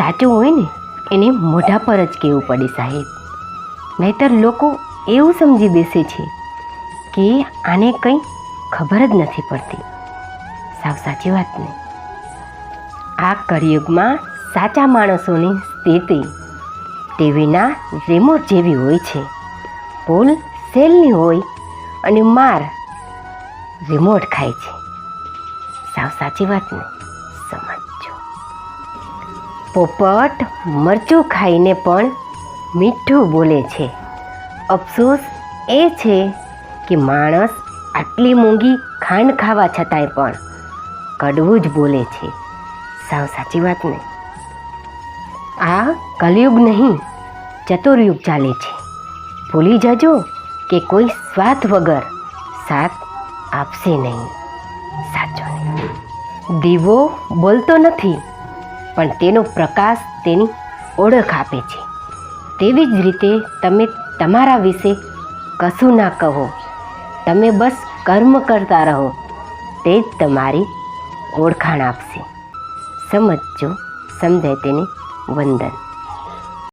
સાચું હોય ને, એને મોઢા પર જ કહેવું પડે સાહેબ. નહીતર લોકો એવું સમજી બેસે છે કે આને કંઈ ખબર જ નથી પડતી. સાવ સાચી વાત ને. આ કરિયુગમાં સાચા માણસોની સ્થિતિ ટીવીના રિમોટ જેવી હોય છે. ભૂલ સેલની હોય અને માર રિમોટ ખાય છે. સાવ સાચી વાત ને સમજો પોપટ મરચું ખાઈને પણ મીઠું બોલે છે. અફસોસ એ છે કે માણસ આટલી મોંઘી ખાંડ ખાવા છતાંય પણ કડવું જ બોલે છે. સાવ સાચી વાત ને? આ કલયુગ નહીં, ચતુર્યુગ ચાલે છે. ભૂલી જજો કે કોઈ સ્વાદ વગર સાથ આપશે નહીં. સાચો દીવો બોલતો નથી. પણ તેનો પ્રકાશ તેની ઓળખ આપે છે. તેવી જ રીતે તમે તમારા વિશે કશું ના કહો. તમે બસ કર્મ કરતા રહો. તે જ તમારી ઓળખાણ આપશે. સમજજો. સમજાય તેને વંદન.